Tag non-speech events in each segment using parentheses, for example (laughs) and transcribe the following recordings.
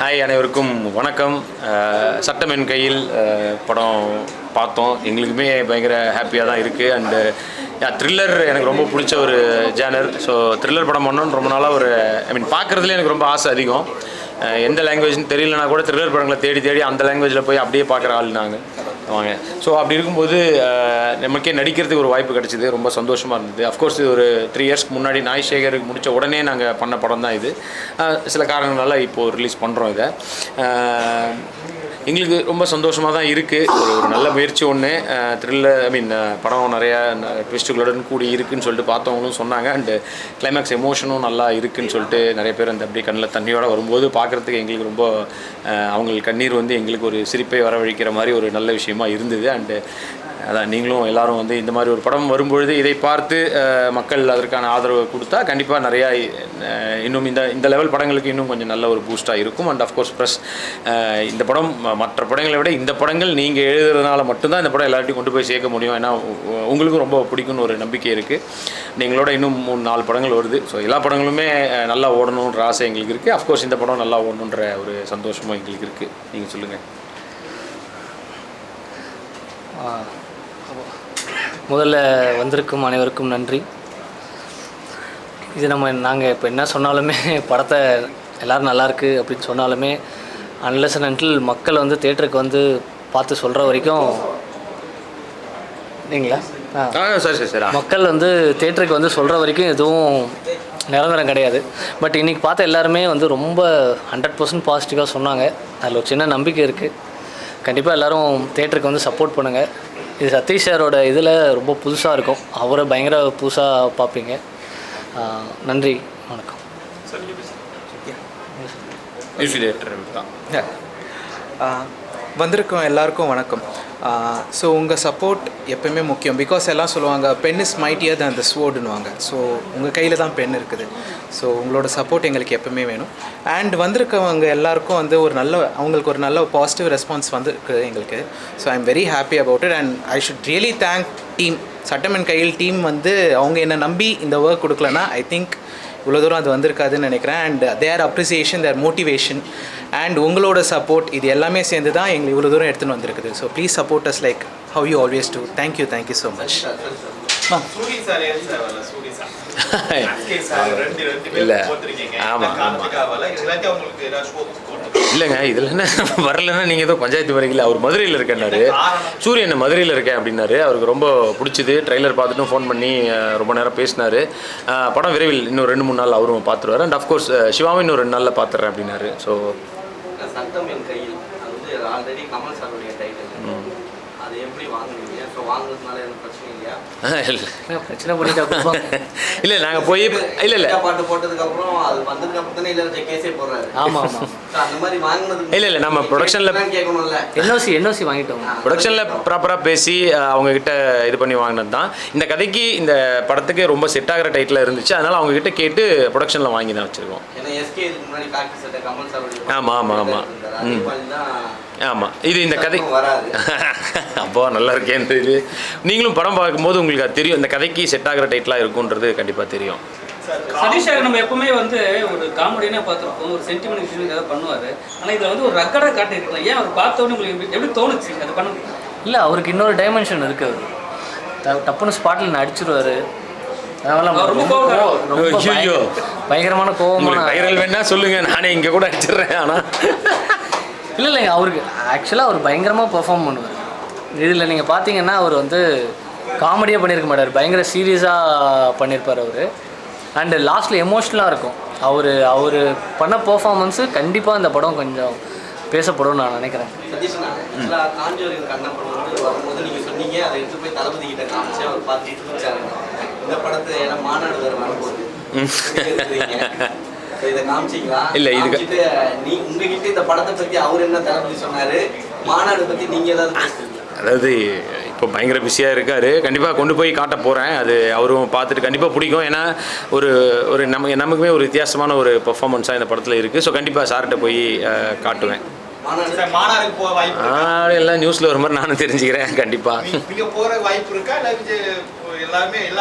Hi அனைவருக்கும் வணக்கம். சட்டம் என் கையில் படம் பார்த்தோம். எங்களுக்குமே பயங்கர ஹாப்பியாக தான் இருக்குது அண்டு த்ரில்லர் எனக்கு ரொம்ப பிடிச்ச ஒரு ஜேனர் ஸோ த்ரில்லர் படம் பண்ணணும்னு ரொம்ப நாளாக ஒரு ஐ மீன் பார்க்குறதுல எனக்கு ரொம்ப ஆசை அதிகம். எந்த லாங்குவேஜ்னு தெரியலனா கூட த்ரில்லர் படங்களை தேடி தேடி அந்த லாங்குவேஜில் போய் அப்படியே பார்க்குற ஆள் நாங்கள் வாங்க ஸோ அப்படி இருக்கும்போது நமக்கே நடிக்கிறதுக்கு ஒரு வாய்ப்பு கிடச்சிது. ரொம்ப சந்தோஷமாக இருந்தது. அஃப்கோர்ஸ் இது ஒரு த்ரீ இயர்ஸ்க்கு முன்னாடி நாய் சேகருக்கு முடித்த உடனே நாங்கள் பண்ண படம் தான் இது. சில காரணங்களால் இப்போது ரிலீஸ் பண்ணுறோம் இதை. எங்களுக்கு ரொம்ப சந்தோஷமாக தான் இருக்குது ஒரு ஒரு நல்ல முயற்சி ஒன்று த்ரில்லர் ஐ மீன் படம் நிறையா ட்விஸ்ட்டுகளுடன் கூடி இருக்குன்னு சொல்லிட்டு பார்த்தவங்களும் சொன்னாங்க. அண்டு கிளைமேக்ஸ் எமோஷனும் நல்லா இருக்குன்னு சொல்லிட்டு நிறைய பேர் அந்த அப்படியே கண்ணில் தண்ணியோட வரும்போது பார்க்குறதுக்கு எங்களுக்கு ரொம்ப அவங்களுக்கு கண்ணீர் வந்து எங்களுக்கு ஒரு சிரிப்பை வரவழைக்கிற மாதிரி ஒரு நல்ல விஷயமா இருந்தது. அண்டு அதான் நீங்களும் எல்லாரும் வந்து இந்த மாதிரி ஒரு படம் வரும்பொழுது இதை பார்த்து மக்கள் அதற்கான ஆதரவு கொடுத்தா கண்டிப்பாக நிறையா இன்னும் இந்த இந்த லெவல் படங்களுக்கு இன்னும் கொஞ்சம் நல்ல ஒரு பூஸ்ட்டாக இருக்கும். அண்ட் அஃப்கோர்ஸ் ப்ளஸ் இந்த படம் மற்ற படங்களை விட இந்த படங்கள் நீங்கள் எழுதுறதுனால மட்டும்தான் இந்த படம் எல்லார்ட்டையும் கொண்டு போய் சேர்க்க முடியும். ஏன்னா உங்களுக்கும் ரொம்ப பிடிக்கும்னு ஒரு நம்பிக்கை இருக்குது நீங்களோட இன்னும் மூணு நாலு படங்கள் வருது. ஸோ எல்லா படங்களுமே நல்லா ஓடணுன்ற ஆசை எங்களுக்கு இருக்குது அஃப்கோர்ஸ் இந்த படம் நல்லா ஓடணுன்ற ஒரு சந்தோஷமும் எங்களுக்கு இருக்குது நீங்கள் சொல்லுங்கள் ஆ, முதல்ல வந்திருக்கும் அனைவருக்கும் நன்றி. இது நம்ம நாங்கள் இப்போ என்ன சொன்னாலுமே படத்தை எல்லோரும் நல்லாயிருக்கு அப்படின்னு சொன்னாலுமே அன்லெஸ் until மக்கள் வந்து தேட்டருக்கு வந்து பார்த்து சொல்கிற வரைக்கும் இல்லைங்களா மக்கள் வந்து தேட்டருக்கு வந்து சொல்கிற வரைக்கும் எதுவும் நிரந்தரம் கிடையாது. பட் இன்றைக்கி பார்த்த எல்லாருமே வந்து ரொம்ப ஹண்ட்ரட் பர்சன்ட் பாசிட்டிவாக சொன்னாங்க. அதில் ஒரு சின்ன நம்பிக்கை இருக்குது கண்டிப்பாக எல்லோரும் தேட்டருக்கு வந்து சப்போர்ட் பண்ணுங்கள் இது சதீஷ் சாரோட இதில் ரொம்ப புதுசாக இருக்கும். அவரை பயங்கர புதுசாக பார்ப்பீங்க. நன்றி. வணக்கம். மியூசிக் டேரக்டர் தான். வந்திருக்கோம் எல்லாருக்கும் வணக்கம். ஸோ உங்கள் சப்போர்ட் எப்பயுமே முக்கியம். பிகாஸ் எல்லாம் சொல்லுவாங்க பென் இஸ் மைட்டியர் தான் அந்த ஸ்வோர்டுன்னுவாங்க ஸோ உங்கள் கையில் தான் பென் இருக்குது. ஸோ உங்களோட சப்போர்ட் எங்களுக்கு எப்பவுமே வேணும். அண்ட் வந்திருக்கவங்க எல்லாருக்கும் வந்து ஒரு நல்ல அவங்களுக்கு ஒரு நல்ல பாசிட்டிவ் ரெஸ்பான்ஸ் வந்திருக்கு எங்களுக்கு. So I am very happy about it and I should really thank team சட்டமன் கையில் டீம் வந்து அவங்க என்னை நம்பி இந்த ஒர்க் கொடுக்கலன்னா ஐ திங்க் இவ்வளோ தூரம் அது வந்திருக்காதுன்னு நினைக்கிறேன் and their appreciation their motivation and உங்களோட சப்போர்ட் இது எல்லாமே சேர்ந்து தான் எங்களை இவ்வளோ தூரம் எடுத்துன்னு வந்திருக்குது so please support us like how you always do thank you thank you so much இல்ல. பேர் போட்டிருக்கீங்க ஆமா, இந்த காரணத்துக்காக வரல எல்லாத்தையும் அவங்களுக்கு ஏதாவது ஷோ போட்டு இல்லைங்க இதில் என்ன வரலன்னா நீங்கள் ஏதோ பஞ்சாயத்து வரீங்களா அவர் மதுரையில் இருக்கேன்னாரு. சூரியன் மதுரையில் இருக்கேன் அப்படின்னாரு. அவருக்கு ரொம்ப பிடிச்சிது. ட்ரைலர் பார்த்துட்டும் ஃபோன் பண்ணி ரொம்ப நேரம் பேசினாரு. படம் விரைவில் இன்னும் ரெண்டு மூணு நாள் அவரும் பார்த்துருவாரு. அண்ட் அஃப்கோர்ஸ் சிவாவும் இன்னும் ரெண்டு நாளில் பார்த்துறேன் அப்படின்னாரு. ஸோ சட்டம் என் கையில். அது வந்து ஆல்ரெடி கமல் சாருடைய டைட்டில் அது எப்படி வாங்குனீங்க? ஸோ வாங்குறதுனால எதுவும் பிரச்சனை இல்லையா இல்லை. (laughs) நாங்கள் போய் இல்லை இல்லை. பாட்டு போட்டதுக்கு அப்புறம் அது வந்ததுக்கு அப்புறம் தானே இல்லை கேஸே போடுறாரு. ஆமாம் ஆமாம் அந்த மாதிரி வாங்குனதுக்கு இல்ல, இல்ல, நம்ம production ல- கேட்கணும்ல. என்ஓசி என்ஓசி வாங்கிட்டோம். ப்ரொடக்ஷனில் ப்ராப்பராக பேசி அவங்க கிட்ட இது பண்ணி வாங்கினது தான் இந்த கதைக்கு இந்த படத்துக்கு ரொம்ப செட் ஆகிற டைட்டில் இருந்துச்சு. அதனால் அவங்க கிட்ட கேட்டு ப்ரொடக்ஷனில் வாங்கி தான் வச்சுருக்கோம். ஏன்னா எஸ்கே இதுக்கு முன்னாடி காக்கி சட்டை கமல் சாருடைய ஆமா, ஆமா, ஆமா. அதே ம். ஆமாம் இது இந்த கதை வராது. (laughs) அப்போ நல்லா இருக்கேன் இது நீங்களும் படம் பார்க்கும்போது உங்களுக்கு அது தெரியும். இந்த கதைக்கு செட் ஆகிற டைட்டிலாக இருக்குன்றது கண்டிப்பாக தெரியும். சதீஷ் சார் நம்ம எப்பவுமே வந்து ஒரு காமெடியாக பார்த்துருப்போம். ஒரு சென்டிமெண்ட் விஷயம் ஏதாவது பண்ணுவார். ஆனால் இதில் வந்து ஒரு ரக்கடாக காட்டியிருக்கலாம். ஏன் அவர் பார்த்த உடனே உங்களுக்கு எப்படி- தோணுச்சு? அது பண்ண இல்லை அவருக்கு இன்னொரு டைமென்ஷன் இருக்கு அவரு டப்புன்னு ஸ்பாட்டில். கோவம், ஐயையோ. பயங்கர- பயங்கரமான உங்களுக்கு வைரல் வேணா சொல்லுங்க. நானே இங்கே கூட அடிச்சிடுறேன். ஆனால் இல்லை இல்லைங்க அவருக்கு ஆக்சுவலாக அவர் பயங்கரமாக பெர்ஃபார்ம் பண்ணுவார். இதில் நீங்கள் பார்த்தீங்கன்னா அவர் வந்து காமெடியாக பண்ணியிருக்க மாட்டார். பயங்கர சீரியஸாக பண்ணியிருப்பார் அவர். அண்டு லாஸ்ட்டில் எமோஷ்னலாக இருக்கும். அவர் அவர் பண்ண பெர்ஃபார்மன்ஸு கண்டிப்பாக இந்த படம் கொஞ்சம் பேசப்படும் நான் நினைக்கிறேன். இந்த படத்தை மாநாடு இதை காமிச்சிங்களா? இல்ல, காமிச்சிட்டு நீ உங்ககிட்ட இந்த படத்தை பத்தி அவர் என்ன தளபதி சொன்னாரு? மாநாடு பத்தி நீங்க ஏதாவது அதாவது இப்போ பயங்கர பிஸியாக இருக்காரு. கண்டிப்பாக கொண்டு போய் காட்ட போகிறேன் அது அவரும் பார்த்துட்டு கண்டிப்பாக பிடிக்கும். ஏன்னா ஒரு ஒரு நம்ம நமக்குமே ஒரு வித்தியாசமான ஒரு பெர்ஃபார்மன்ஸாக இந்த படத்தில் இருக்குது ஸோ கண்டிப்பாக சார்கிட்ட போய் காட்டுவேன். மாநாடு. இருக்கா? எல்லாம் நியூஸில் வர மாதிரி நானும் தெரிஞ்சுக்கிறேன் இருக்கா?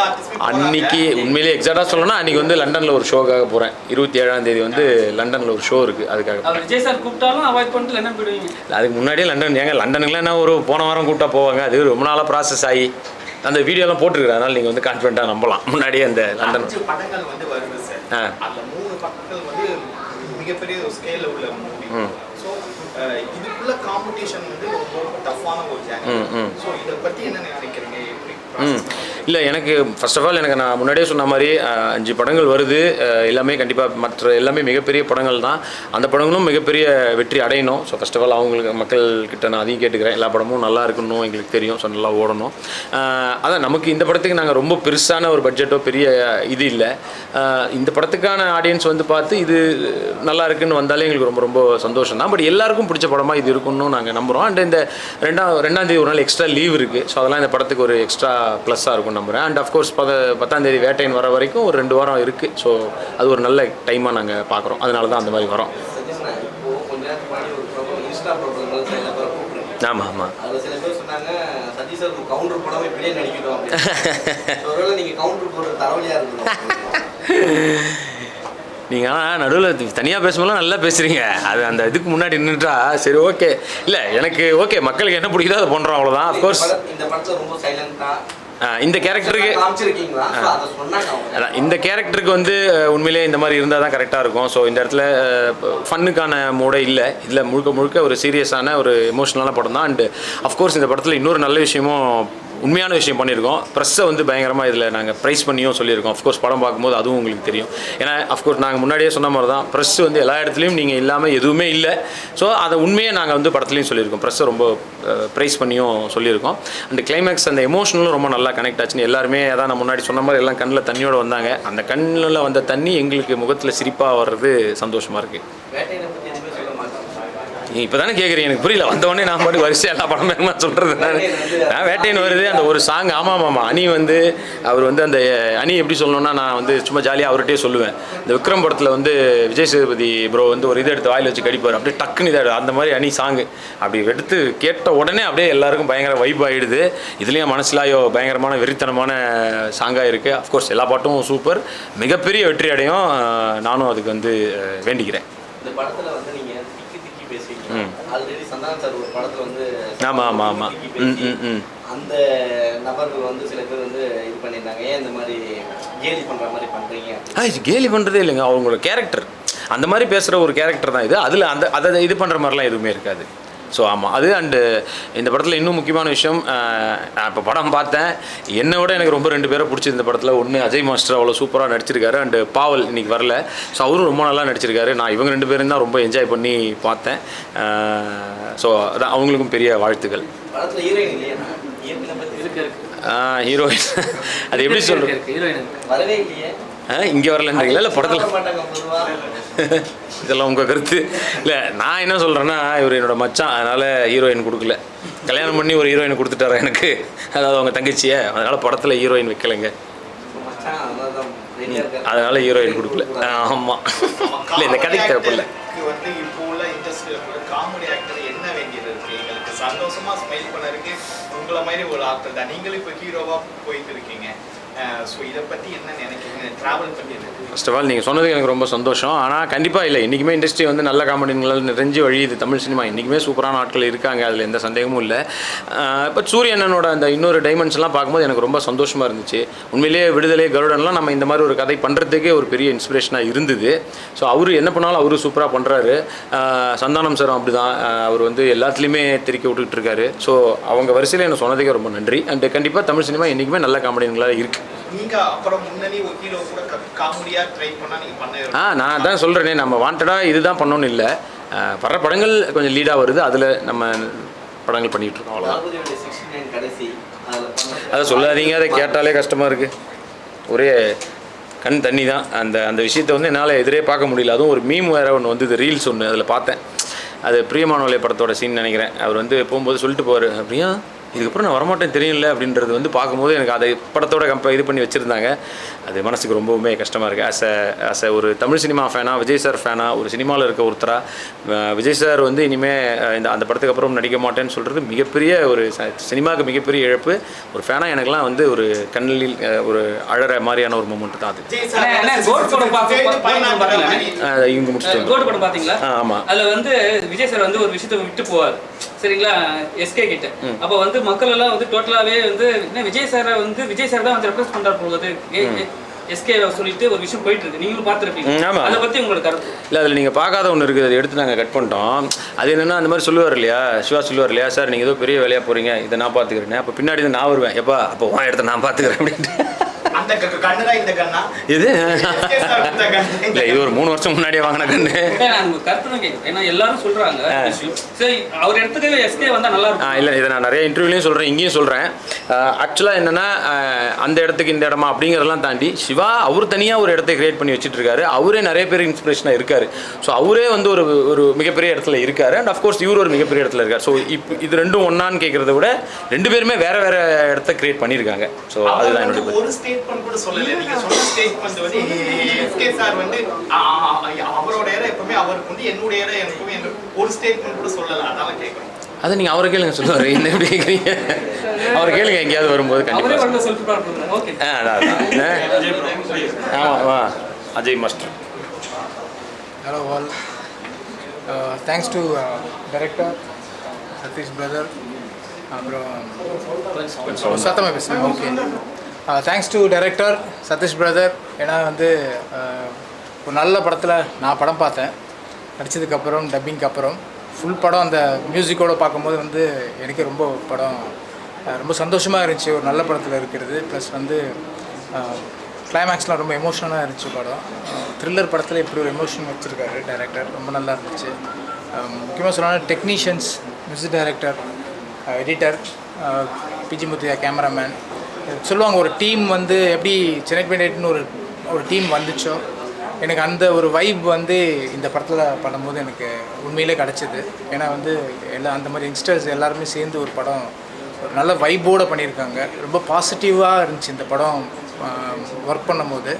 ஆர்டிஸ்டுமே அன்னைக்கு உண்மையிலேயே எக்ஸாக்டாக சொல்லணும்னா அன்றைக்கி வந்து லண்டனில் ஒரு ஷோக்காக போகிறேன் இருபத்தி ஏழாம் தேதி வந்து லண்டனில் ஒரு ஷோ இருக்குது அதுக்காக அவர் விஜய் சார் கூப்பிட்டாலும் அவாய்ட் பண்ணிட்டு லண்டன் போயிடுவீங்க. அதுக்கு முன்னாடியே லண்டன் ஏங்க லண்டனுக்குலாம் என்ன ஒரு போன வாரம் கூப்பிட்டா போவாங்க? அது ரொம்ப நாளாக ப்ராசஸ் ஆகி அந்த வீடியோலாம் போட்டிருக்கிறேன் அதனால் நீங்கள் வந்து கான்ஃபிடண்ட்டாக நம்பலாம். முன்னாடியே அந்த லண்டன் படங்கள் வந்து வருது சார். ஆ. மூணு படங்கள் வந்து மிகப்பெரிய ஒரு ஸ்கேல்ல உள்ள மூவி இதுக்குள்ள காம்படிஷன் வந்து ரொம்ப டஃப்பான ஒரு ஜேர்னி. ஸோ இதை பத்தி என்ன நினைக்கிறீங்க? எப்படி இல்லை எனக்கு ஃபர்ஸ்ட் ஆஃப் ஆல் எனக்கு நான் முன்னாடியே சொன்ன மாதிரி அஞ்சு படங்கள் வருது. எல்லாமே கண்டிப்பாக மற்ற எல்லாமே மிகப்பெரிய படங்கள் தான். அந்த படங்களும் மிகப்பெரிய வெற்றி அடையணும். ஸோ ஃபர்ஸ்ட் ஆஃப் ஆல் அவங்களுக்கு மக்கள்கிட்ட நான் அதையும் கேட்டுக்கிறேன். எல்லா படமும் நல்லா இருக்கணும் எங்களுக்கு தெரியும். ஸோ நல்லா ஓடணும். அதான் நமக்கு இந்த படத்துக்கு நாங்கள் ரொம்ப பெருசான ஒரு பட்ஜெட்டோ பெரிய இது இல்லை. இந்த படத்துக்கான ஆடியன்ஸ் வந்து பார்த்து இது நல்லா இருக்குன்னு வந்தாலே எங்களுக்கு ரொம்ப ரொம்ப சந்தோஷம் தான். பட் எல்லாருக்கும் பிடிச்ச படமாக இது இருக்குன்னு நாங்கள் நம்புகிறோம் அண்ட் இந்த ரெண்டாம் ரெண்டாம் தேதி ஒரு நாள் எக்ஸ்ட்ரா லீவ் இருக்குது ஸோ அதெல்லாம் இந்த படத்துக்கு ஒரு எக்ஸ்ட்ரா ப்ளஸ்ஸாக இருக்கும். நம்புகிறேன் அண்ட் அஃப்கோர்ஸ் பத பத்தாம் தேதி வேட்டையின் வர வரைக்கும் ஒரு ரெண்டு வாரம் இருக்குது ஸோ அது ஒரு நல்ல டைமாக நாங்கள் பார்க்குறோம் அதனால தான் அந்த மாதிரி வரோம். ஆமாம் ஆமாம் (laughs) நீங்கள் ஆனால் நடுவில் தனியாக பேசும்போது நல்லா பேசுகிறீங்க அது அந்த இதுக்கு முன்னாடி நின்றுட்டா சரி ஓகே இல்லை எனக்கு ஓகே மக்களுக்கு என்ன பிடிக்குதோ அதை பண்ணுறோம் அவ்வளோதான் அஃப்கோர்ஸ் இந்த படத்தில் ரொம்ப சைலண்டாக இந்த கேரக்டருக்கு இந்த கேரக்டருக்கு வந்து உண்மையிலேயே இந்த மாதிரி இருந்தால் தான் கரெக்டாக இருக்கும். ஸோ இந்த இடத்துல ஃபன்னுக்கான மூடே இல்லை. இதில் முழுக்க முழுக்க ஒரு சீரியஸான ஒரு எமோஷனலான படம் தான். அண்டு அஃப்கோர்ஸ் இந்த படத்தில் இன்னொரு நல்ல விஷயமும் உண்மையான விஷயம் பண்ணியிருக்கோம். ப்ரெஸ்ஸை வந்து பயங்கரமாக இதில் நாங்கள் ப்ரைஸ் பண்ணியும் சொல்லியிருக்கோம். அஃப்கோர்ஸ் படம் பார்க்கும்போது அதுவும் உங்களுக்கு தெரியும். ஏன்னா அஃப்கோர்ஸ் நாங்கள் முன்னாடியே சொன்ன மாதிரி தான் ப்ரெஸ் வந்து எல்லா இடத்துலையும் நீங்கள் இல்லாமல் எதுவுமே இல்லை. ஸோ அதை உண்மையை நாங்கள் வந்து படத்துலையும் சொல்லியிருக்கோம். ப்ரெஸ்ஸை ரொம்ப ப்ரைஸ் பண்ணியும் சொல்லியிருக்கோம். அந்த கிளைமேக்ஸ் அந்த எமோஷனலும் ரொம்ப நல்லா கனெக்ட் ஆச்சுன்னு எல்லாருமே அதான் நான் முன்னாடி சொன்ன மாதிரி எல்லாம் கண்ணில் தண்ணியோடு வந்தாங்க. அந்த கண்ணில் வந்த தண்ணி எங்களுக்கு முகத்தில் சிரிப்பாக வர்றது சந்தோஷமாக இருக்குது வேட்டையனை பற்றி எதுவுமே சொல்ல மாட்டாங்க இப்போ தானே கேட்குறீங்க எனக்கு புரியல. வந்தவொடனே நான் பாட்டு வரிசையாக எல்லா படமே நான் சொல்கிறது நான்? நான் வேட்டையன் வருது. அந்த ஒரு சாங் ஆமாம் ஆமாம் அணி வந்து அவர் வந்து அந்த அணி எப்படி சொல்லணும்னா நான் வந்து சும்மா ஜாலியாக அவர்கிட்டே சொல்லுவேன். இந்த விக்ரம் படத்தில் வந்து விஜய் சேதுபதி ப்ரோ வந்து ஒரு இதை எடுத்து வாயில் வச்சு கடிப்பார். அப்படியே டக்குன்னு இதாக அந்த மாதிரி அணி சாங்கு அப்படி எடுத்து கேட்ட உடனே அப்படியே எல்லாருக்கும் பயங்கர வைப் ஆகிடுது இதுலேயும் மனசிலாயோ பயங்கரமான வெறித்தனமான சாங்காக இருக்குது அஃப்கோர்ஸ் எல்லா பாட்டும் சூப்பர் மிகப்பெரிய வெற்றி அடையும். நானும் அதுக்கு வந்து வேண்டிக்கிறேன். இந்த படத்தில் வந்து நீங்கள் ம். ஆல்ரெடி சந்தானம் சார் ஒரு படத்துல வந்து ஆமாம் ஆமாம் ஆமாம் ம் பேசி அந்த நபர்கள் வந்து சில பேர் வந்து இது பண்ணியிருந்தாங்க. ஏன் இந்த மாதிரி கேலி பண்ற மாதிரி பண்றீங்க? ஆ இது கேலி பண்ணுறதே இல்லைங்க. அவங்களோட கேரக்டர் அந்த மாதிரி பேசுகிற ஒரு கேரக்டர் தான் இது. அதில் அந்த அதை இது பண்ணுற மாதிரிலாம் எதுவுமே இருக்காது. ஸோ ஆமாம் அது அண்டு இந்த படத்தில் இன்னும் முக்கியமான விஷயம் நான் இப்போ படம் பார்த்தேன். என்னை விட எனக்கு ரொம்ப ரெண்டு பேரை பிடிச்சது இந்த படத்தில். ஒன்று அஜய் மாஸ்டர் அவ்வளோ சூப்பராக நடிச்சிருக்காரு. அண்டு பாவல் இன்னைக்கு வரல. ஸோ அவரும் ரொம்ப நல்லா நடிச்சிருக்காரு. நான் இவங்க ரெண்டு பேரும் தான் ரொம்ப என்ஜாய் பண்ணி பார்த்தேன். ஸோ அதான் அவங்களுக்கும் பெரிய வாழ்த்துக்கள். ஹீரோயின் அது எப்படி சொல்கிறது இருக்கு இருக்கு இங்கே வரலன்றீங்களா? இல்லை படத்தில் இதெல்லாம் உங்கள் கருத்து. இல்லை நான் என்ன சொல்கிறேன்னா இவர் என்னோட மச்சான். அதனால் ஹீரோயின் கொடுக்கல. கல்யாணம் பண்ணி ஒரு ஹீரோயின் கொடுத்துட்டாரா எனக்கு? அதாவது அவங்க தங்கச்சியை. அதனால் படத்தில் ஹீரோயின் வைக்கலைங்க. அதனால் ஹீரோயின் கொடுக்கல. ஆமாம் இல்லை இந்த கதைக்கு தேவைப்படல. இருக்கு? சந்தோஷமா ஸ்மைல் பண்ணறதுக்கு உங்களை மாதிரி ஒரு ஆக்டர் தான். நீங்களும் இப்போ ஹீரோவா போயிட்டு இருக்கீங்க. ஸோ இதை பற்றி என்ன நினைக்கிறீங்க? என்ன ஃபர்ஸ்ட் ஆஃப் ஆல் நீங்கள் சொன்னது எனக்கு ரொம்ப சந்தோஷம். ஆனால் கண்டிப்பாக இல்லை. இன்றைக்குமே இண்டஸ்ட்ரி வந்து நல்ல காமெடிங்களால் நிறைஞ்சு வழியுது. தமிழ் சினிமா இன்றைக்குமே சூப்பரான ஆட்கள் இருக்காங்க. அதில் எந்த சந்தேகமும் இல்லை. இப்போ சூரியனனோட அந்த இன்னொரு டைமென்ஷன்லாம் பார்க்கும்போது எனக்கு ரொம்ப சந்தோஷமாக இருந்துச்சு. உண்மையிலேயே விடுதலை கருடன்லாம் நம்ம இந்த மாதிரி ஒரு கதை பண்ணுறதுக்கே ஒரு பெரிய இன்ஸ்பிரேஷனாக இருந்தது. ஸோ அவர் என்ன பண்ணாலும் அவரு சூப்பராக பண்ணுறாரு சந்தானம் சாரும் அப்படி தான் அவர் வந்து எல்லாத்துலேயுமே திருக்கி விட்டுக்கிட்டு இருக்காரு. ஸோ அவங்க வரிசையில் என்ன சொன்னதுக்கே ரொம்ப நன்றி. அண்ட் கண்டிப்பாக தமிழ் சினிமா என்றைக்குமே நல்ல காமெடிங்களாக இருக்குது நீங்க அப்புறம் முன்னணி ஒரு ஹீரோ கூட காமெடியா ட்ரை பண்ணா நீங்க பண்ண ஆ நான் தான் சொல்கிறேனே நம்ம வாண்டடாக இதுதான் பண்ணணும்னு இல்லை. வர்ற படங்கள் கொஞ்சம் லீடாக வருது. அதில் நம்ம படங்கள் பண்ணிகிட்டு இருக்கோம் அவ்வளோதான் அதை சொல்லாதீங்க. அதை கேட்டாலே கஷ்டமாக இருக்குது ஒரே கண் தண்ணி தான். அந்த அந்த விஷயத்தை வந்து என்னால் எதிரே பார்க்க முடியல. அதுவும் ஒரு மீம் வேறு ஒன்று வந்து ரீல்ஸ் ஒன்று அதில் பார்த்தேன். அது பிரியமானவளே படத்தோட சீன் நினைக்கிறேன். அவர் வந்து போகும்போது சொல்லிட்டு போவார் பிரியா இதுக்கப்புறம் நான் வரமாட்டேன் தெரியல அப்படின்றது வந்து பார்க்கும்போது எனக்கு அதை படத்தோட கம்ப இது பண்ணி வச்சுருந்தாங்க. அது மனசுக்கு ரொம்பவுமே கஷ்டமாக இருக்குது ஆஸ் அ ஆஸ் அ ஒரு தமிழ் சினிமா ஃபேனாக விஜய் சார் ஃபேனாக ஒரு சினிமாவில் இருக்க ஒருத்தராக விஜய் சார் வந்து இனிமேல் இந்த அந்த படத்துக்கு அப்புறம் நடிக்க மாட்டேன்னு சொல்கிறது மிகப்பெரிய ஒரு சினிமாவுக்கு மிகப்பெரிய இழப்பு. ஒரு ஃபேனாக எனக்குலாம் வந்து ஒரு கண்ணில் ஒரு அழற மாதிரியான ஒரு மூமெண்ட் தான் அது. இவங்க முடிச்சுட்டு கோட் படம் பாத்தீங்களா ஆ, ஆமா. அதுல வந்து விஜய் சார் வந்து ஒரு விஷயத்தை விட்டு போவார். சரிங்களா? எஸ்கே கிட்ட. அப்ப வந்து மக்கள் எல்லாம் வந்து டோட்டலாவே வந்து என்ன விஜய் சாரை வந்து விஜய் சார் தான் வந்து ரெப்ரஸ் பண்றாரு போகுது எஸ்கே சொல்லிட்டு ஒரு விஷயம் போயிட்டு இருக்கு. நீங்களும் பார்த்துருப்பீங்க. ம், ஆமா. அதை பத்தி உங்களோட கருத்து? இல்லை அதில் நீங்கள் பார்க்காத ஒன்று இருக்குது. அதை எடுத்து நாங்கள் கட் பண்ணிட்டோம். அது என்னென்னா அந்த மாதிரி சொல்லுவார் இல்லையா? சிவா சொல்லுவார் இல்லையா? சார் நீங்கள் ஏதோ பெரிய வேலையாக போகிறீங்க இதை நான் பார்த்துக்கிறேன். அப்போ பின்னாடி நான் வருவேன். எப்பா அப்போ உன் இடத்த நான் பார்த்துக்கிறேன். அப்படின்ட்டு. இது? (laughs) இல்லை ஒரு மூணு வருஷம் முன்னாடியே வாங்கின கண்ணு. இல்லை இதை நான் நிறைய இன்டர்வியூலையும் சொல்கிறேன் இங்கேயும் சொல்கிறேன் ஆக்சுவலாக என்னென்னா அந்த இடத்துக்கு இந்த இடமா அப்படிங்கிறதெல்லாம் தாண்டி சிவா அவர் தனியாக ஒரு இடத்தை கிரியேட் பண்ணி வச்சுட்டு இருக்காரு அவரே நிறைய பேர் இன்ஸ்பிரேஷனாக இருக்காரு. ஸோ அவரே வந்து ஒரு ஒரு மிகப்பெரிய இடத்துல இருக்காரு. அண்ட் அஃப்கோர்ஸ் இவர் ஒரு மிகப்பெரிய இடத்துல இருக்கார். ஸோ இப்போ இது ரெண்டும் ஒன்றான்னு கேட்குறத விட ரெண்டு பேருமே வேற வேற இடத்த கிரியேட் பண்ணியிருக்காங்க. ஸோ அதுதான் வந்து ஸ்டேட்மெண்ட் கூட சொல்லல. நீங்க சொன்ன ஸ்டேட்மெண்ட் வந்து எஸ்கே சார் வந்து அவரோட இடம் எப்பவுமே அவருக்கு வந்து என்னுடைய இடம் எனக்குமே ஒரு ஸ்டேட்மெண்ட் கூட சொல்லல. அதனால கேட்கறோம் அதை நீங்கள் அவரை கேளுங்க சொல்லுவார். என்ன எப்படி கேட்குறீங்க அவரை கேளுங்க எங்கேயாவது வரும்போது அவரே கண்டிப்பாக ஆ அதான் ஆமாம் Ajay master. Uh, thanks to uh, director Satish brother. அப்புறம் சத்தமாக பேசுகிறேன் okay thanks to director Sathish brother ஏன்னா வந்து uh, ஒரு நல்ல படத்தில் நான் படம் பார்த்தேன். நடித்ததுக்கப்புறம் டப்பிங்க்கு அப்புறம். ஃபுல் படம் அந்த மியூசிக்கோடு பார்க்கும்போது வந்து எனக்கு ரொம்ப படம் uh, ரொம்ப சந்தோஷமாக இருந்துச்சு. ஒரு நல்ல படத்தில் இருக்கிறது. ப்ளஸ் வந்து uh, கிளைமேக்ஸ்லாம் ரொம்ப எமோஷனலாக இருந்துச்சு படம். த்ரில்லர் படத்தில் இப்படி ஒரு எமோஷன் வச்சுருக்காரு டைரக்டர் ரொம்ப நல்லா இருந்துச்சு. முக்கியமாக சொல்லணும் technicians music director editor PG Muthiah cameraman சொல்லுவாங்க ஒரு டீம் வந்து எப்படி சென்னை பெண்டேட்னு ஒரு ஒரு டீம் வந்துச்சோ எனக்கு அந்த ஒரு வைப் வந்து இந்த படத்தில் பண்ணும்போது எனக்கு உண்மையிலே கிடச்சிது. ஏன்னா வந்து எல்லா அந்த மாதிரி யங்ஸ்டர்ஸ் எல்லாருமே சேர்ந்து ஒரு படம் ஒரு நல்ல வைப்போடு பண்ணியிருக்காங்க. ரொம்ப பாசிட்டிவாக இருந்துச்சு இந்த படம் ஒர்க் பண்ணும்போது.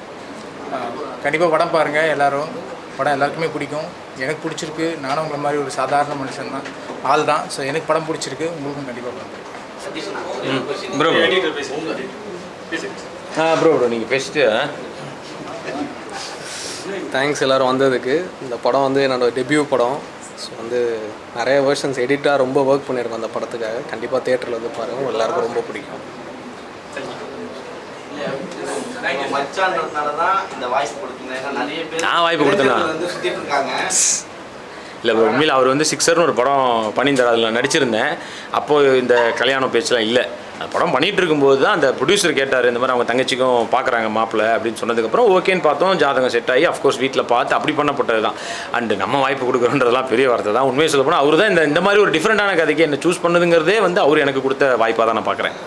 கண்டிப்பாக படம் பாருங்கள் எல்லோரும். படம் எல்லாருக்குமே பிடிக்கும். எனக்கு பிடிச்சிருக்கு. நானும் உங்களை மாதிரி ஒரு சாதாரண மனுஷன் தான் ஆள் தான் ஸோ எனக்கு படம் பிடிச்சிருக்கு. உங்களுக்கும் கண்டிப்பாக பண்ணுறேன் ப்ரோ ஆ ப்ரோ ப்ரோ நீங்கள் பேசிட்டு? தேங்க்ஸ் எல்லோரும் வந்ததுக்கு. இந்த படம் வந்து என்னோட டெபியூ படம். ஸோ வந்து நிறைய வேர்ஷன்ஸ் எடிட்டாக ரொம்ப ஒர்க் பண்ணியிருக்கோம் அந்த படத்துக்காக. கண்டிப்பாக தேட்டரில் வந்து பாருங்கள் எல்லாருக்கும் ரொம்ப பிடிக்கும். மச்சான்றதுனால தான் இந்த வாய்ஸ் கொடுத்தீங்க ஏன்னா நிறைய பேர் நான் வாய்ப்பு கொடுத்தேனா? இளைஞர்கள் வந்து சுத்திட்டு இருக்காங்க இல்லை உண்மையில் அவர் வந்து சிக்ஸர்னு ஒரு படம் பண்ணியிருந்தார் அதில் நடிச்சிருந்தேன். அப்போது இந்த கல்யாண பேச்செலாம் இல்லை. அந்த படம் பண்ணிகிட்டு இருக்கும்போது தான் அந்த ப்ரொடியூசர் கேட்டார் இந்த மாதிரி அவங்க தங்கச்சிக்கும் பார்க்குறாங்க மாப்பிள்ளை அப்படின்னு சொன்னதுக்கப்புறம் ஓகேன்னு பார்த்தோம் ஜாதகம் செட் ஆகி அஃப்கோர்ஸ் வீட்டில் பார்த்து அப்படி பண்ணப்பட்டது தான். அண்டு நம்ம வாய்ப்பு கொடுக்குறோன்றதெல்லாம் பெரிய வார்த்தை தான். உண்மையை சொல்ல போனால் அவர் தான் இந்த இந்த மாதிரி ஒரு டிஃப்ரெண்ட்டான கதைக்கு என்ன சூஸ் பண்ணதுங்கிறதே வந்து அவர் எனக்கு கொடுத்த வாய்ப்பாக தான் நான் பார்க்குறேன்.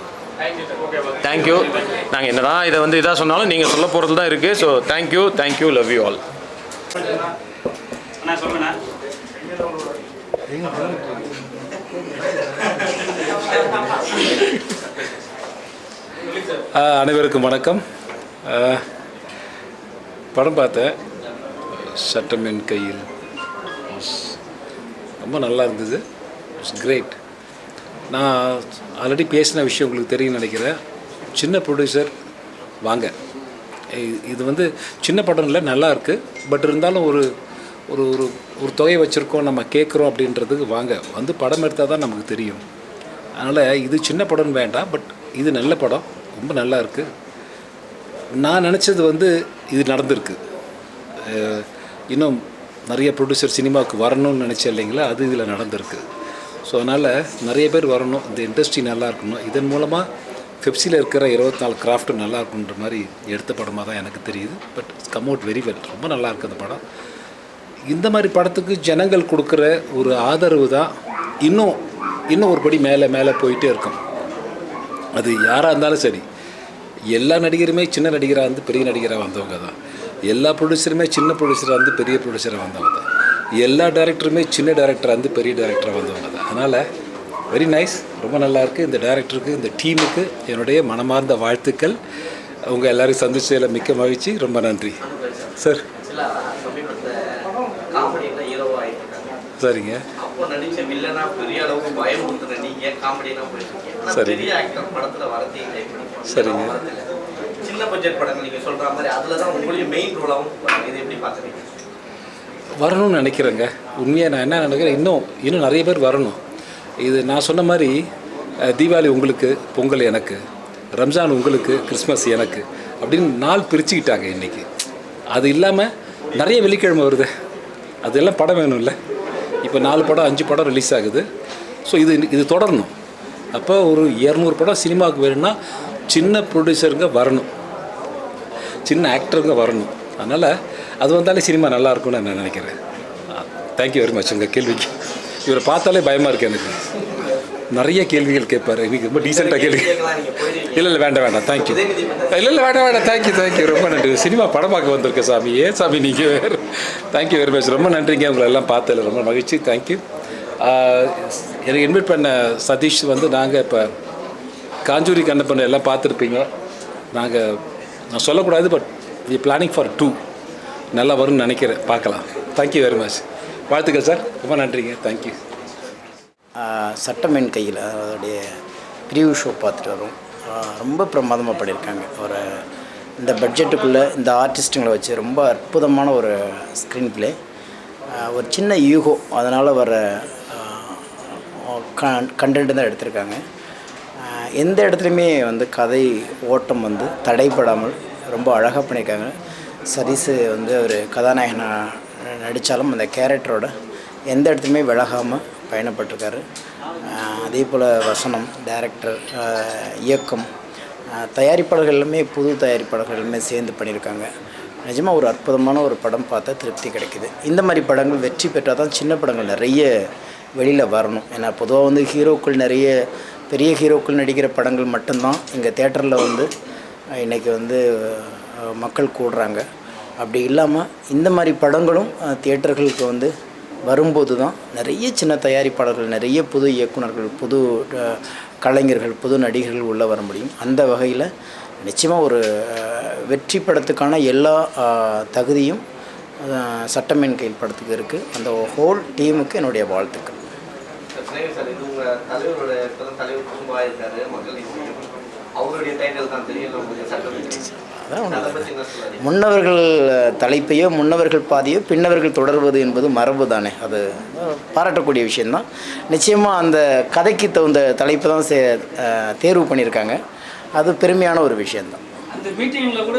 தேங்க்யூ நாங்கள் என்னதான் இதை வந்து இதாக சொன்னாலும் நீங்கள் சொல்ல போகிறது தான் இருக்குது so thank you thank you love you all அண்ணா சொல்லுங்கண்ணா. அனைவருக்கும் வணக்கம். படம் பார்த்தேன் சட்டம் என் கையில். ரொம்ப நல்லா இருந்தது. இட்ஸ் கிரேட் நான் ஆல்ரெடி பேசின விஷயம் உங்களுக்கு தெரியும் நினைக்கிறேன். சின்ன ப்ரொடியூசர் வாங்க. இது வந்து சின்ன படம் இல்லை நல்லா இருக்குது பட் இருந்தாலும் ஒரு ஒரு ஒரு ஒரு தொகை வச்சுருக்கோம் நம்ம கேட்குறோம் அப்படின்றதுக்கு வாங்க வந்து படம் எடுத்தால் தான் நமக்கு தெரியும். அதனால் இது சின்ன படம்னு வேண்டாம் பட் இது நல்ல படம் ரொம்ப நல்லா இருக்குது நான் நினச்சது வந்து இது நடந்திருக்கு. இன்னும் நிறைய ப்ரொடியூசர் சினிமாவுக்கு வரணும்னு நினச்சேன் இல்லைங்களா அது இதில் நடந்திருக்கு. ஸோ அதனால் நிறைய பேர் வரணும் இந்த இண்டஸ்ட்ரி நல்லா இருக்கணும். இதன் மூலமாக பெப்சியில் இருக்கிற இருபத்தி நாலு கிராஃப்ட்டும் நல்லா இருக்குன்ற மாதிரி எடுத்த படமாக தான் எனக்கு தெரியுது. But come out very well ரொம்ப நல்லா இருக்குது அந்த படம். இந்த மாதிரி படத்துக்கு ஜனங்கள் கொடுக்குற ஒரு ஆதரவு தான் இன்னும் இன்னும் ஒரு படி மேலே மேலே போயிட்டே இருக்கும். அது யாராக இருந்தாலும் சரி. எல்லா நடிகருமே சின்ன நடிகராக இருந்து பெரிய நடிகராக வந்தவங்க தான். எல்லா ப்ரொடியூசருமே சின்ன ப்ரொடியூசராக இருந்து பெரிய ப்ரொடியூசராக வந்தவங்க தான். எல்லா டேரக்டருமே சின்ன டேரக்டராக இருந்து பெரிய டேரக்டராக வந்தவங்க தான். அதனால் வெரி நைஸ் ரொம்ப நல்லா இருக்குது இந்த டேரக்டருக்கு இந்த டீமுக்கு என்னுடைய மனமார்ந்த வாழ்த்துக்கள். உங்கள் எல்லாரையும் சந்திச்சதில் மிக்க மகிழ்ச்சி. ரொம்ப நன்றி. சார் சில சமீபத்தில் காமெடியில் ஹீரோவாக ஆகிட்டு சரிங்க அப்போ நடிச்ச வில்லனா பெரிய அளவுக்கு பயமுறுத்துன நீங்க காமெடியெல்லாம் போயிருக்கீங்க சரி. பெரிய ஆக்டர் படத்துல வரதே இல்லை. சரிங்க. சின்ன பட்ஜெட் படங்கள் நீங்க சொல்ற மாதிரி அதுல தான் உங்களையும் மெயின் ரோலாகவும் இது எப்படி பாக்குறீங்க வரணும்னு நினைக்கிறேங்க. உண்மையாக நான் என்ன நினைக்கிறேன்? இன்னும் இன்னும் நிறைய பேர் வரணும். இது நான் சொன்ன மாதிரி தீபாவளி உங்களுக்கு பொங்கல் எனக்கு ரம்ஜான் உங்களுக்கு கிறிஸ்மஸ் எனக்கு அப்படின்னு நாள் பிரிச்சுக்கிட்டாங்க இன்றைக்கி அது இல்லாமல் நிறைய வெள்ளிக்கிழமை வருது. அதெல்லாம் படம் வேணும்ல. இப்போ நாலு படம் அஞ்சு படம் ரிலீஸ் ஆகுது. ஸோ இது இது தொடரணும். அப்போ ஒரு இரநூறு படம் சினிமாவுக்கு வேணும்னா சின்ன ப்ரொடியூசருங்க வரணும். சின்ன ஆக்டருங்க வரணும். அதனால் அது வந்தாலே சினிமா நல்லா இருக்கும்னு நான் நினைக்கிறேன். தேங்க்யூ வெரி மச் உங்கள் கேள்விக்கு இவரை பார்த்தாலே பயமாக இருக்கு எனக்கு. நிறைய கேள்விகள் கேட்பார். இன்னைக்கு ரொம்ப டீசெண்டாக கேள்வி இல்லை இல்லை வேண்டாம் வேண்டாம். தேங்க்யூ இல்லை இல்லை வேண்டாம் வேண்டாம். தேங்க்யூ தேங்க்யூ ரொம்ப நன்றி. சினிமா படம் பார்க்க வந்திருக்கேன் சாமி. ஏன் சாமி நீங்கள் வேறு? தேங்க்யூ வெரி மச் ரொம்ப நன்றிங்க. உங்களை எல்லாம் பார்த்ததில் ரொம்ப மகிழ்ச்சி. தேங்க்யூ எனக்கு இன்வைட் பண்ண சதீஷ் வந்து நாங்கள் இப்போ காஞ்சூரி கண்ணப்பண்ண எல்லாம் பார்த்துருப்பீங்க. நாங்கள் நான் சொல்லக்கூடாது but we planning for two நல்லா வரும்னு நினைக்கிறேன். பார்க்கலாம். தேங்க்யூ வெரி மச் வாழ்த்துக்கள் சார் ரொம்ப நன்றிங்க. தேங்க்யூ சட்டம் என் கையில் அதோடைய ப்ரிவியூ ஷோ பார்த்துட்டு வரும். ரொம்ப பிரமாதமாக பண்ணியிருக்காங்க. ஒரு இந்த பட்ஜெட்டுக்குள்ளே இந்த ஆர்டிஸ்ட்டுங்களை வச்சு ரொம்ப அற்புதமான ஒரு ஸ்க்ரீன் பிளே ஒரு சின்ன யூகோ அதனால் வர கண்டென்ட் தான் எடுத்திருக்காங்க. எந்த இடத்துலையுமே வந்து கதை ஓட்டம் வந்து தடைப்படாமல் ரொம்ப அழகாக பண்ணியிருக்காங்க. சதீஷ் வந்து ஒரு கதாநாயகனாக நடித்தாலும் அந்த கேரக்டரோட எந்த இடத்துலையுமே விலகாமல் பயணப்பட்டிருக்காரு. அதே போல் வசனம் டைரக்டர் இயக்கம் ஆஹ் தயாரிப்பாளர்கள் எல்லாமே புது தயாரிப்பாளர்கள் எல்லாமே சேர்ந்து பண்ணியிருக்காங்க. நிஜமாக ஒரு அற்புதமான ஒரு படம் பார்த்தா திருப்தி கிடைக்குது. இந்த மாதிரி படங்கள் வெற்றி பெற்றால் தான் சின்ன படங்கள் நிறைய வெளியில் வரணும். ஏன்னா பொதுவாக வந்து ஹீரோக்கள் நிறைய பெரிய ஹீரோக்கள் நடிக்கிற படங்கள் மட்டும்தான் இங்கே தேட்டரில் வந்து இன்றைக்கி வந்து மக்கள் கூடுறாங்க. அப்படி இல்லாமல் இந்த மாதிரி படங்களும் தியேட்டர்களுக்கு வந்து வரும்போது தான் நிறைய சின்ன தயாரிப்பாளர்கள் நிறைய புது இயக்குனர்கள் புது கலைஞர்கள் புது நடிகர்கள் உள்ளே வர முடியும். அந்த வகையில் நிச்சயமாக ஒரு வெற்றி படத்துக்கான எல்லா தகுதியும் சட்டமேன் கையில் படத்துக்கு இருக்குது அந்த ஹோல் டீமுக்கு என்னுடைய வாழ்த்துக்கள். அவருடைய டைட்டில் தான் தெரியல முன்னவர்கள் தலைப்பையோ முன்னவர்கள் பாதையோ பின்னவர்கள் தொடர்வது என்பது மரபு தானே. அது பாராட்டக்கூடிய விஷயந்தான் நிச்சயமாக அந்த கதைக்கு தகுந்த தலைப்பு தான் சே தேர்வு பண்ணியிருக்காங்க. அது பெருமையான ஒரு விஷயந்தான் அந்த மீட்டிங்ல கூட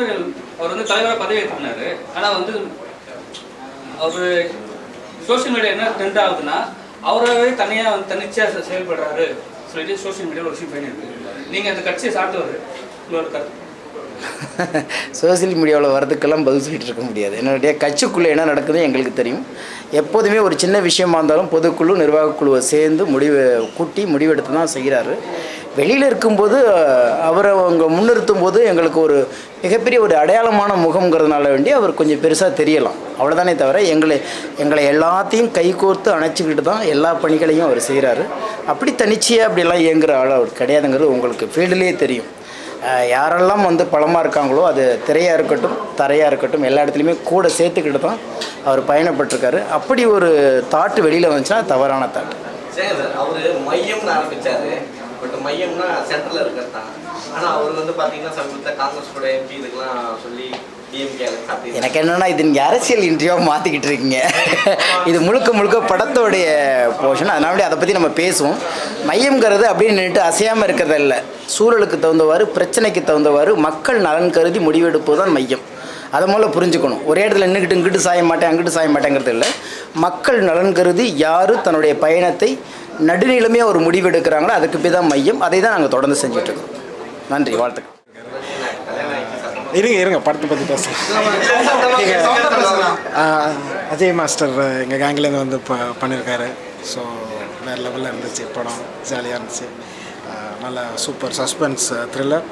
அவர் வந்து தலைவராக பதவி ஏற்றுனாரு ஆனா வந்து அவர் சோஷியல் மீடியா என்ன ட்ரெண்ட் ஆகுதுன்னா அவராகவே தனியா வந்து தன்னிச்சையா செ- செயல்படுறாரு சொல்லிட்டு சோஷியல் மீடியாவில் ஒரு விஷயம் பண்ணியிருக்கு நீங்க அந்த கட்சியை சாப்பிட்டவர் உங்களோட கருத்து. (laughs) சோசியல் மீடியாவில் வரதுக்கெல்லாம் பதில் சொல்லிட்டு இருக்க முடியாது. என்னுடைய கட்சிக்குள்ளே என்ன நடக்குதுன்னு எங்களுக்கு தெரியும். எப்போதுமே ஒரு சின்ன விஷயமா இருந்தாலும் பொதுக்குழு நிர்வாகக்குழுவை சேர்ந்து முடிவு கூட்டி முடிவெடுத்து தான் செய்கிறாரு வெளியில் இருக்கும்போது அவரை அவங்க முன்னிறுத்தும் போது எங்களுக்கு ஒரு மிகப்பெரிய ஒரு அடையாளமான முகம்ங்கிறதுனால வேண்டி அவர் கொஞ்சம் பெருசாக தெரியலாம். அவ்வளோதானே தவிர எங்களை எங்களை எல்லாத்தையும் கைகோர்த்து அணைச்சிக்கிட்டு தான் எல்லா பணிகளையும் அவர் செய்கிறாரு அப்படி தனிச்சையாக அப்படிலாம் இயங்குகிற ஆள் அவர் கிடையாதுங்கிறது உங்களுக்கு ஃபீல்டுலேயே தெரியும். யாரெல்லாம் வந்து பலமாக இருக்காங்களோ அது திரையாக இருக்கட்டும் தரையாக இருக்கட்டும் எல்லா இடத்துலையுமே கூட சேர்த்துக்கிட்டு தான் அவர் பயணப்பட்டிருக்காரு. அப்படி ஒரு தாட்டு வெளியில் வந்துச்சுன்னா தவறான தாட்டு. அவரு மையம்னு ஆரம்பிச்சாரு. பட் மையம்னா சென்டர்ல இருக்கிறது தான். ஆனா அவர் வந்து பாத்தீங்கன்னா சமீபத்தில் காங்கிரஸ் கூட எம்பி இதுக்கெல்லாம் சொல்லி எனக்கு என்னென்னா இது நீங்கள் அரசியல் இன்டர்வியூவாக மாற்றிக்கிட்டு இருக்கீங்க. இது முழுக்க முழுக்க படத்தோடைய போர்ஷன் அதனால அதை பற்றி நம்ம பேசுவோம். மையம்ங்கிறது அப்படியே நின்றுட்டு அசையாமல் இருக்கிறது இல்லை சூழலுக்கு தகுந்தவாறு பிரச்சனைக்கு தகுந்தவாறு மக்கள் நலன் கருதி முடிவெடுப்பது தான் மையம். அதை முதல்ல புரிஞ்சுக்கணும். ஒரே இடத்துல நின்றுக்கிட்டு இங்கிட்டு சாய மாட்டேன் அங்கிட்டு சாய மாட்டேங்கிறது இல்லை. மக்கள் நலன் கருதி யார் தன்னுடைய பயணத்தை நடுநிலைமையாக ஒரு முடிவு எடுக்கிறாங்களோ அதுக்கு போய் தான் மையம். அதை தான் நாங்கள் தொடர்ந்து செஞ்சுட்ருக்கோம் நன்றி வாழ்த்துக்கள். இருங்க இருங்க படத்தை பற்றி பேசலாம். ஆஹ், அஜய் மாஸ்டர் எங்கள் கேங்லேருந்து வந்து ப பண்ணியிருக்காரு ஸோ வேறு லெவலில் இருந்துச்சு படம் ஜாலியாக இருந்துச்சு. நல்ல சூப்பர் சஸ்பென்ஸ் த்ரில்லர்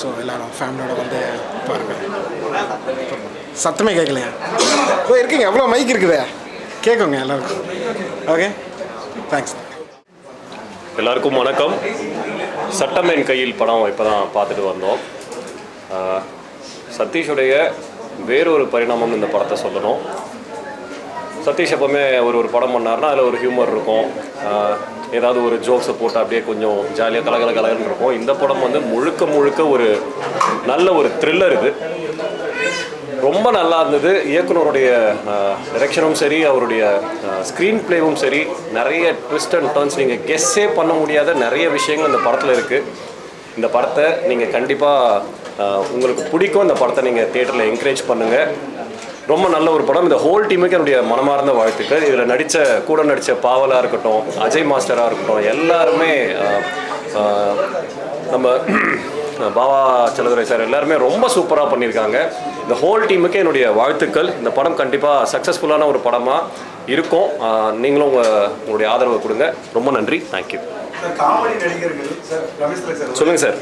ஸோ எல்லோரும் ஃபேமிலியோட வந்து பாருங்கள் சத்தமே கேட்கலையா? ஓ இருக்கீங்க. எவ்வளோ மைக் இருக்குதே. கேட்குங்க எல்லாருக்கும். ஓகே தேங்க்ஸ் எல்லாருக்கும் வணக்கம். சட்டமேன் கையில் படம் இப்போ தான் பார்த்துட்டு வந்தோம். சதீஷுடைய வேறொரு பரிணாமம் இந்த படத்தை சொல்லணும். சதீஷ் எப்போவுமே ஒரு ஒரு படம் பண்ணார்னா அதில் ஒரு ஹியூமர் இருக்கும். ஏதாவது ஒரு ஜோக்ஸை போட்டு அப்படியே கொஞ்சம் ஜாலியாக கலகல கலகன்னு இருக்கும். இந்த படம் வந்து முழுக்க முழுக்க ஒரு நல்ல ஒரு த்ரில்லர் இது. ரொம்ப நல்லா இருந்தது. இயக்குனருடைய டைரக்ஷனும் சரி அவருடைய ஸ்க்ரீன் ப்ளேவும் சரி. நிறைய ட்விஸ்ட் அண்ட் டர்ன்ஸ் நீங்கள் கெஸ்ஸே பண்ண முடியாத நிறைய விஷயங்கள் இந்த படத்தில் இருக்குது இந்த படத்தை நீங்கள் கண்டிப்பாக உங்களுக்கு பிடிக்கும். இந்த படத்தை நீங்கள் தேட்டரில் என்கரேஜ் பண்ணுங்கள் ரொம்ப நல்ல ஒரு படம். இந்த ஹோல் டீமுக்கு என்னுடைய மனமார்ந்த வாழ்த்துக்கள். இதில் நடித்த கூட நடித்த பாவலாக இருக்கட்டும் அஜய் மாஸ்டராக இருக்கட்டும் எல்லாருமே நம்ம பாவா செல்லதுரை சார் எல்லாருமே ரொம்ப சூப்பராக பண்ணியிருக்காங்க. இந்த ஹோல் டீமுக்கு என்னுடைய வாழ்த்துக்கள். இந்த படம் கண்டிப்பாக சக்ஸஸ்ஃபுல்லான ஒரு படமாக இருக்கும். நீங்களும் உங்கள் உங்களுடைய ஆதரவை கொடுங்க. ரொம்ப நன்றி. தேங்க்யூ சொல்லுங்கள் சார்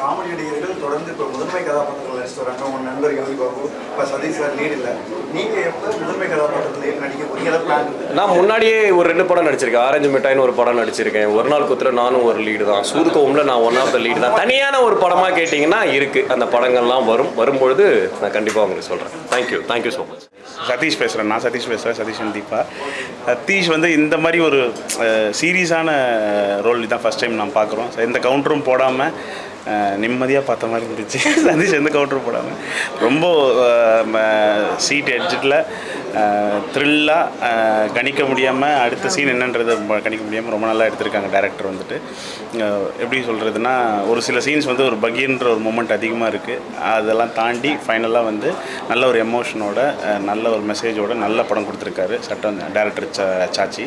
காமெடி நடிகர்கள் தொடர்ந்து இப்போ முதன்மை கதாபாத்திரங்கள் நடிச்சுட்டு வராங்க உங்க நண்பர் யோகி பாபு இப்போ சதீஷ் சார் லீட் இல்லை. நீங்க எப்போ முதன்மை கதாபாத்திரத்தில் நடிக்க ஏதாவது பிளான் இருக்கு? நான் முன்னாடியே ஒரு ரெண்டு படம் நடிச்சிருக்கேன். ஆரஞ்சு மிட்டாய்னு ஒரு படம் நடிச்சிருக்கேன். ஒரு நாள் குத்துற நானும் ஒரு லீடு தான். சூதுகோம்ல நான் ஒன் ஆஃப் த லீடு தான். தனியான ஒரு படமாக கேட்டிங்கன்னா இருக்குது அந்த படங்கள்லாம் வரும். வரும்பொழுது நான் கண்டிப்பாக உங்களுக்கு சொல்கிறேன் thank you thank you so much Sathish பேசுகிறேன் நான் சதீஷ் பேசுகிறேன் சதீஷ் தீபா. சதீஷ் வந்து இந்த மாதிரி ஒரு சீரியஸான ரோல் தான் ஃபஸ்ட் டைம் நான் பார்க்குறோம். இந்த கவுண்டரும் போடாமல் நிம்மதியாக பார்த்த மாதிரி இருந்துச்சு. (laughs) சதீஷ் எந்த கவுண்டர் போடாமல் ரொம்ப சீட் எட்ஜில் த்ரில்லாக கணிக்க முடியாமல் அடுத்த சீன் என்னன்றது கணிக்க முடியாமல் ரொம்ப நல்லா எடுத்திருக்காங்க டேரக்டர் வந்துட்டு. எப்படி சொல்கிறதுனா ஒரு சில சீன்ஸ் வந்து ஒரு பகின்ற ஒரு மூமெண்ட் அதிகமாக இருக்குது அதெல்லாம் தாண்டி ஃபைனலாக வந்து நல்ல ஒரு எமோஷனோட நல்ல ஒரு மெசேஜோட நல்ல படம் கொடுத்துருக்காரு சட்டம் டேரக்டர் சாச்சி.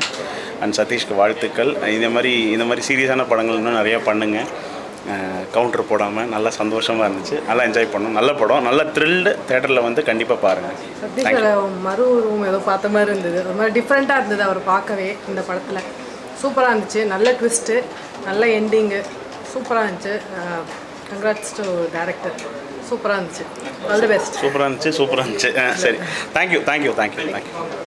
அண்ட் சதீஷ்க்கு வாழ்த்துக்கள். இந்த மாதிரி இந்த மாதிரி சீரியஸான படங்கள் இன்னும் நிறையா பண்ணுங்கள் கவுண்டர் போடாமல் நல்லா சந்தோஷமாக இருந்துச்சு. நல்லா என்ஜாய் பண்ணோம். நல்ல படம். நல்ல த்ரில்டு தேட்டரில் வந்து கண்டிப்பாக பாருங்கள் மறு உருவம் ஏதோ பார்த்த மாதிரி இருந்தது. மாதிரி டிஃப்ரெண்ட்டாக இருந்தது அவர் பார்க்கவே இந்த படத்தில். சூப்பராக இருந்துச்சு. நல்ல ட்விஸ்ட்டு நல்ல எண்டிங்கு சூப்பராக இருந்துச்சு. கங்க்ராட்ஸ் டு டேரக்டர் சூப்பராக இருந்துச்சு. ஆல் தி பெஸ்ட் சூப்பராக இருந்துச்சு. சூப்பராக இருந்துச்சு. சரி. Thank you thank you thank you thank you